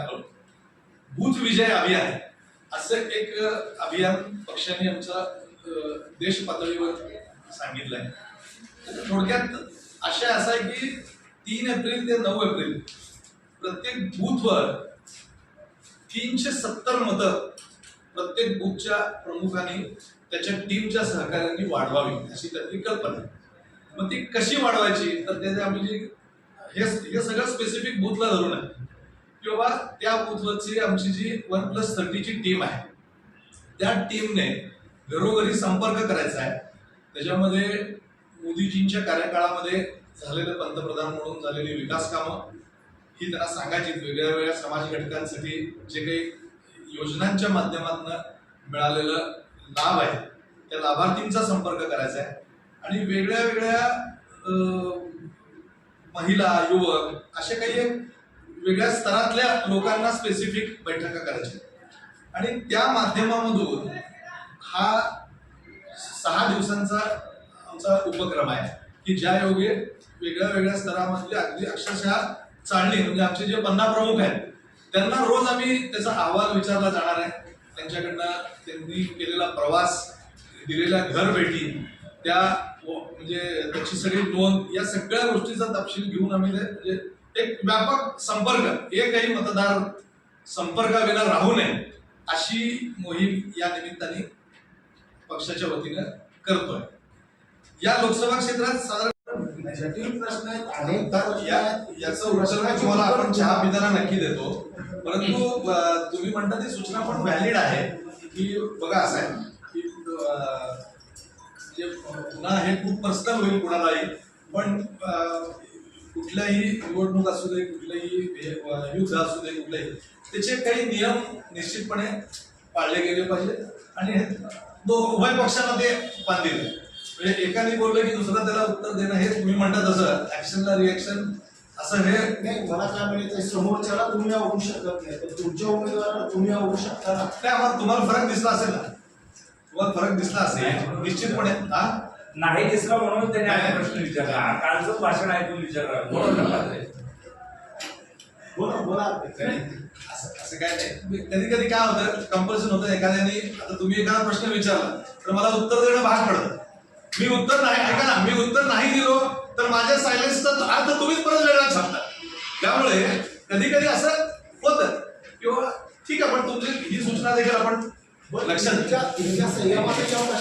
आलो. बूथ विजय अभियान. असं एक अभियान पक्षाने आमचा देश पातळीवर सांगितलंय. थोडक्यात आशय असा आहे की तीन एप्रिल ते नऊ एप्रिल प्रत्येक बूथवर तीनशे सत्तर मतं प्रत्येक बूथच्या प्रमुखांनी त्याच्या टीमच्या सहकार्यांनी वाढवावी अशी त्यातली कल्पना आहे. मग ती कशी वाढवायची? तर त्याचे आम्ही जे हे हे सगळं स्पेसिफिक बूथला धरून आहे. की बाबा त्या बुथवरची आमची जी वन प्लस थर्टीची टीम आहे त्या टीमने घरोघरी संपर्क करायचा आहे. त्याच्यामध्ये मोदीजींच्या कार्यकाळामध्ये झालेलं पंतप्रधान म्हणून झालेली विकास कामं ही त्यांना सांगायची वेगळ्या वेगळ्या समाज घटकांसाठी जे काही योजनांच्या माध्यमातून मिळालेलं लाभ आहे त्या लाभार्थींचा संपर्क करायचा आहे. आणि वेगळ्या वेगळ्या महिला युवक असे काही वेगळ्या स्तरातल्या लोकांना स्पेसिफिक बैठका करायच्या आणि त्या माध्यमामधून हा सहा दिवसांचा आमचा उपक्रम आहे की ज्या योगे वेगळ्या वेगळ्या स्तरामधले अगदी अक्षरशः चालणी म्हणजे आमचे जे पन्ना प्रमुख आहेत त्यांना रोज आम्ही त्याचा अहवाल विचारला जाणार आहे. त्यांच्याकडनं त्यांनी केलेला प्रवास दिलेल्या घर भेटी त्या म्हणजे त्याची सगळी नोंद या सगळ्या गोष्टीचा तपशील घेऊन आम्ही म्हणजे एक व्यापक संपर्क एकही मतदार संपर्काविना राहू नये अशी मोहीम या निमित्ताने पक्षाच्या वतीनं करतोय. या लोकसभा क्षेत्रात साधारण जटिल प्रश्न अनेक. याचं उत्तर तुम्हाला आपण चहा पिताना नक्की देतो. परंतु तुम्ही म्हणता ती सूचना पण व्हॅलिड आहे. की बघा असं आहे की पुन्हा हे खूप पर्सनल होईल कुणालाही पण कुठल्याही निवडणूक असू दे कुठलंही युद्ध असू दे कुठलंही. त्याचे काही नियम निश्चितपणे पाळले गेले पाहिजे आणि दो उभय पक्षांना ते बांधील म्हणजे एकाने बोललं की दुसरा त्याला उत्तर देणं हे तुम्ही म्हणता तसं. ऍक्शनला रिएक्शन असं हे नाही मला काय म्हणायचं समोरच्याला तुम्ही आवडू शकत नाही. तर तुमच्या उमेदवाराला तुम्ही आवडू शकता ना? नाही तुम्हाला फरक दिसला असेल ना? तुम्हाला फरक दिसला असेल निश्चितपणे. हा? नाही दिसला म्हणून त्याने हा प्रश्न विचारला. कालचं भाषण ऐकून विचारला. बोला बोला. असं असं काय नाही. कधी कधी काय होतं कंपल्शन होतं एखाद्याने आता तुम्ही एखादा प्रश्न विचारला तर मला उत्तर देणं भाग पडतं. मी उत्तर नाही ऐका ना मी उत्तर नाही दिलो तर माझ्या सायलेन्सचा अर्थ तुम्हीच परत वेगळा छापता त्यामुळे कधी कधी असं होतं. किंवा ठीक आहे पण तुमची ही सूचना देखील आपण लक्षात तुमच्या संयमाचा जेव्हा